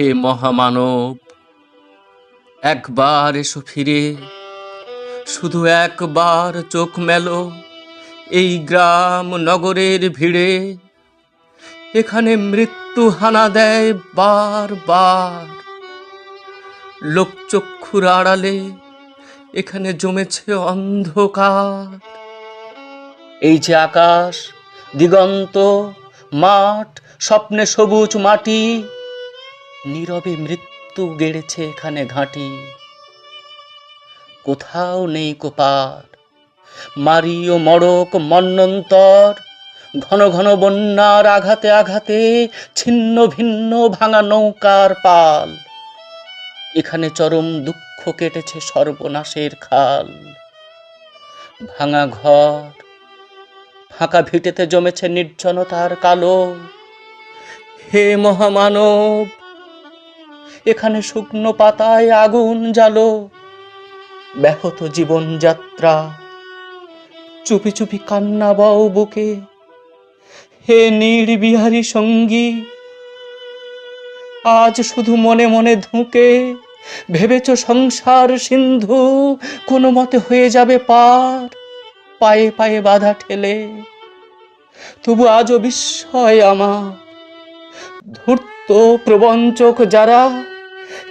হে মহামানব, একবার এসো ফিরে। শুধু একবার চোখ মেলো এই গ্রাম নগরের ভিড়ে। এখানে মৃত্যু হানা দেয় বার বার। লোকচক্ষুর আড়ালে এখানে জমেছে অন্ধকার। এই যে আকাশ, দিগন্ত, মাঠ, স্বপ্নে সবুজ মাটি নীরবে মৃত্যু গেড়েছে এখানে ঘাঁটি। কোথাও নেই কোপার। মারি ও মড়ক মন্নন্তর। ঘন ঘন বন্যার আঘাতে আঘাতে ছিন্ন ভিন্ন ভাঙা নৌকার পাল। এখানে চরম দুঃখ কেটেছে সর্বনাশের খাল। ভাঙা ঘর, ফাঁকা ভিটেতে জমেছে নির্জনতার কালো। হে মহামানব এখানে শুকনো পাতায় আগুন জ্বালো। ব্যাহত জীবনযাত্রা চুপি চুপি কান্না বাও বুকে। হে নির্বিহারী সঙ্গী, আজ শুধু মনে মনে ধুকে। ভেবেছ সংসার সিন্ধু কোনো মতে হয়ে যাবে পার। পায়ে পায়ে বাধা ঠেলে। তবু আজও বিস্ময় আমার। ধূর্ত প্রবঞ্চক যারা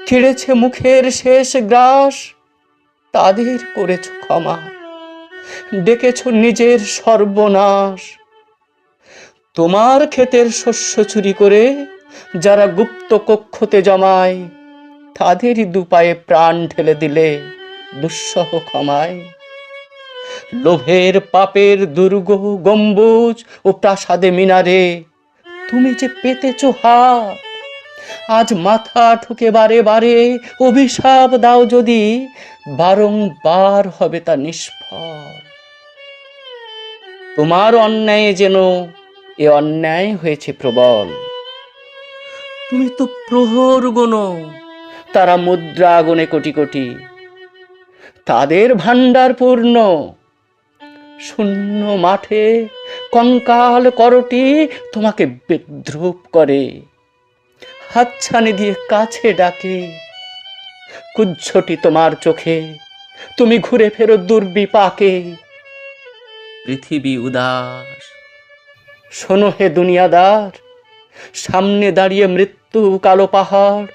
কেড়েছে মুখের শেষ গ্রাস। তাদের করেছ ক্ষমা। ডেকেছ নিজের সর্বনাশ। তোমার ক্ষেতের শস্য চুরি করে যারা গুপ্ত কক্ষতে জমায় তাদেরই দুপায়ে প্রাণ ঢেলে দিলে দুঃসহ ক্ষমায়। লোভের পাপের দুর্গ, গম্বুজ ও প্রাসাদে মিনারে তুমি যে পেতেছ হাত আজ মাথা ঠুকে বারে বারে অভিশাপ দাও যদি, বারংবার হবে তা নিষ্ফল। তোমার অন্যায় যেন এ অন্যায় হয়েছে প্রবল। তুমি তো প্রহর গোনো তারা মুদ্রা গনে কোটি কোটি। তাদের ভাণ্ডার পূর্ণ, শূন্য মাঠে কঙ্কাল করটি তোমাকে বিদ্রুপ করে। হাতছানি দিয়ে কাছে ডাকে কুজ্ঝটি তোমার চোখে তুমি ঘুরে ফেরো দুর্বিপাকে। পৃথিবী উদাস। শোনো হে দুনিয়াদার সামনে দাঁড়িয়ে মৃত্যু কালো পাহাড়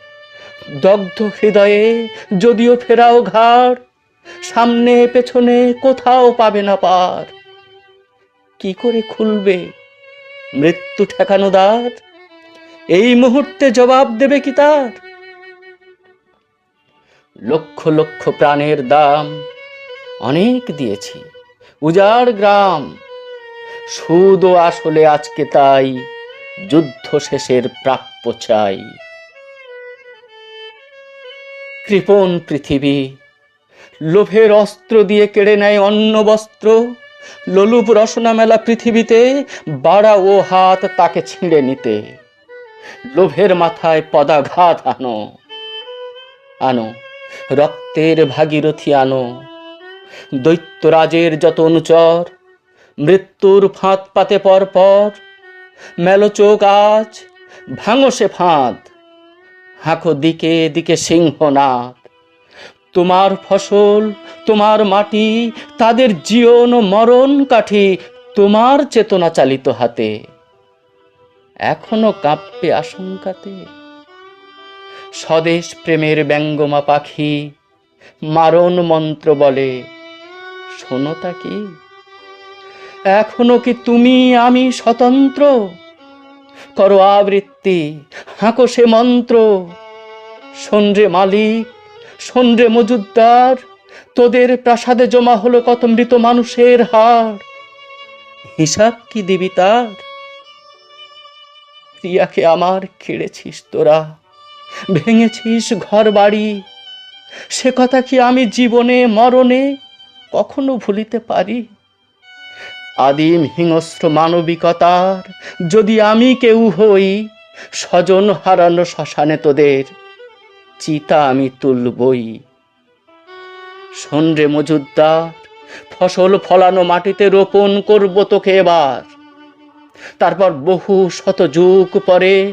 দগ্ধ হৃদয়ে যদিও ফেরাও ঘাড় সামনে পেছনে কোথাও পাবে না পার। কি করে খুলবে মৃত্যু ঠেকানো দ্বার? এই মুহূর্তে জবাব দেবে কি তার? লক্ষ লক্ষ প্রাণের দাম অনেক দিয়েছি। উজাড় গ্রাম। সুদ ও আসলে আজকে তাই যুদ্ধ শেষের প্রাপ্য চাই। কৃপণ পৃথিবী, লোভের অস্ত্র দিয়ে কেড়ে নেয় অন্ন বস্ত্র। লোলুপ রসনা মেলা পৃথিবীতে, বাড়া ও হাত তাকে ছিঁড়ে নিতে। লোভের মাথায় পদাঘাত আনো। আনো, রক্তের ভাগীরথী আনো। দৈত্যরাজের যত অনুচর, মৃত্যুর ফাঁদ পাতে পর পর মেলো চোখ আজ ভাঙো সে ফাঁদ, হাঁকো দিকে দিকে সিংহনাথ তোমার ফসল, তোমার মাটি, তাদের জীবন মরণ কাঠি তোমার চেতনা চালিত হাতে। এখনও কাঁপবে আশঙ্কাতে। স্বদেশ প্রেমের ব্যঙ্গমা পাখি, মারণ মন্ত্র বলে। শোনো তা কি এখনও কি তুমি আমি স্বতন্ত্র? করো আবৃত্তি, হাঁকো সে মন্ত্র। রে মালিক রে মজুদ্দার, তোদের প্রাসাদে জমা হলো কত মৃত মানুষের হাড় হিসাব কি দিবি তার? প্রিয়াকে আমার কেড়েছিস তোরা? ভেঙেছিস ঘর বাড়ি সে কথা কি আমি জীবনে, মরণে কখনো ভুলিতে পারি? আদিম হিংস্র মানবিকতার যদি আমি কেউ হই, স্বজন হারানো শ্মশানে তোদের, চিতা আমি তুলবই। রে মজুদ্দার, ফসল ফলানো মাটিতে রোপণ করব তোকে এবার। তারপর বহু শত যুগ পরে,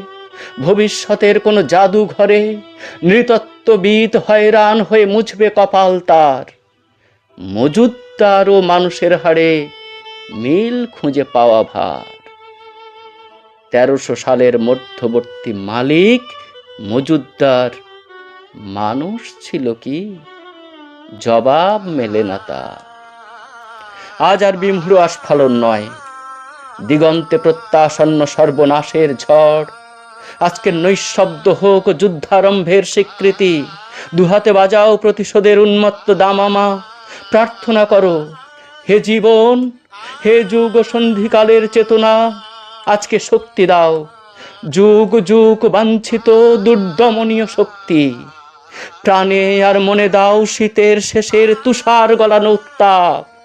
ভবিষ্যতের কোনো জাদুঘরে নৃতত্ত্ববিদ হয়রান হয়ে মুছবে কপাল তার। মজুদ্দার ও মানুষের হাড়ে মিল খুঁজে পাওয়া ভার। তেরোশো সালের মধ্যবর্তী মালিক মজুদ্দার মানুষ ছিল কি? জবাব মেলে না তা আজ আর বিমূঢ় আস্ফালন নয়। দিগন্তে প্রত্যাসন্ন সর্বনাশের ঝড়। আজকে নৈশব্দ হোক যুদ্ধারম্ভের স্বীকৃতি, দুহাতে বাজাও প্রতিশোধের উন্মত্ত দামামা। প্রার্থনা করো, হে জীবন, হে যুগ সন্ধিকালের চেতনা, আজকে শক্তি দাও। যুগ যুগ বাঞ্ছিত দুর্দমনীয় শক্তি, প্রাণে আর মনে দাও শীতের শেষের তুষার গলানো উত্তাপ।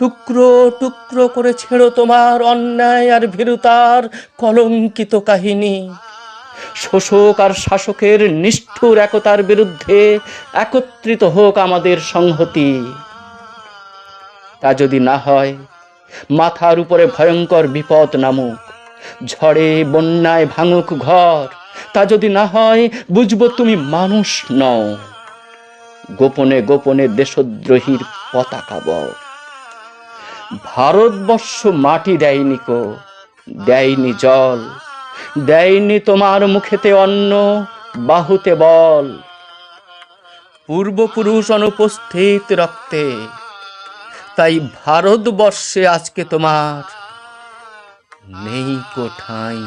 টুকরো টুকরো করে ছেড়ো তোমার অন্যায় আর ভীরুতার কলঙ্কিত কাহিনী। শোষক আর শাসকের নিষ্ঠুর একতার বিরুদ্ধে একত্রিত হোক আমাদের সংহতি। তা যদি না হয়, মাথার উপরে ভয়ঙ্কর বিপদ নামুক, ঝড়ে বন্যায় ভাঙুক ঘর। তা যদি না হয়, বুঝব তুমি মানুষ নও। গোপনে গোপনে দেশদ্রোহীর পতাকা বও ভারতবর্ষ মাটি দেয়নি কো, দেয়নি জল, দেয়নি তোমার মুখেতে অন্ন, বাহুতে বল। পূর্বপুরুষ অনুপস্থিত রক্তে, তাই ভারতবর্ষে আজকে তোমার নেই কোঠাই